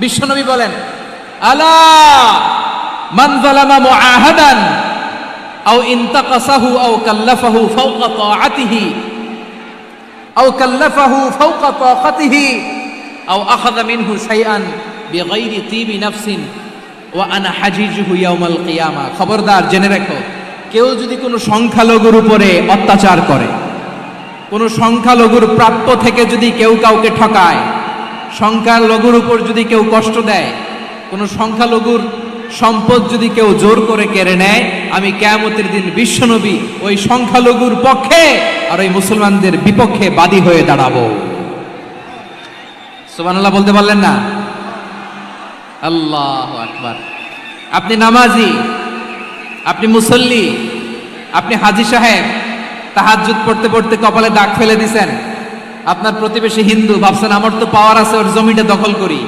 বিশ্বনবী বলেন, আলা মান আও আও কাল্লাফাহু আও কাল্লাফাহু আও খবরদার, জেনে রাখো, কেউ যদি কোনো সংখ্যালঘুর উপরে অত্যাচার করে, কোনো সংখ্যালঘুর প্রাপ্য থেকে যদি কেউ কাউকে ঠকায় সংখ্যালঘুর উপর যদি কেউ কষ্ট দেয়, কোনো সংখ্যালঘুর সম্পদ যদি কেউ জোর করে কেড়ে নেয়, আমি কেয়ামতের দিন বিশ্বনবী ওই সংখ্যালঘুর পক্ষে আর ওই মুসলমানদের বিপক্ষে বাদী হয়ে দাঁড়াবো। সুবহানাল্লাহ বলতে পারলেন না? আল্লাহ আকবার। আপনি নামাজি, আপনি মুসল্লি, আপনি হাজি সাহেব, তাহাজ্জুদ পড়তে পড়তে কপালে দাগ ফেলে দিছেন। আপনার প্রতিবেশী হিন্দু ভাবছেন আমার তো পাওয়ার আছে ওর জমিটা দখল করি।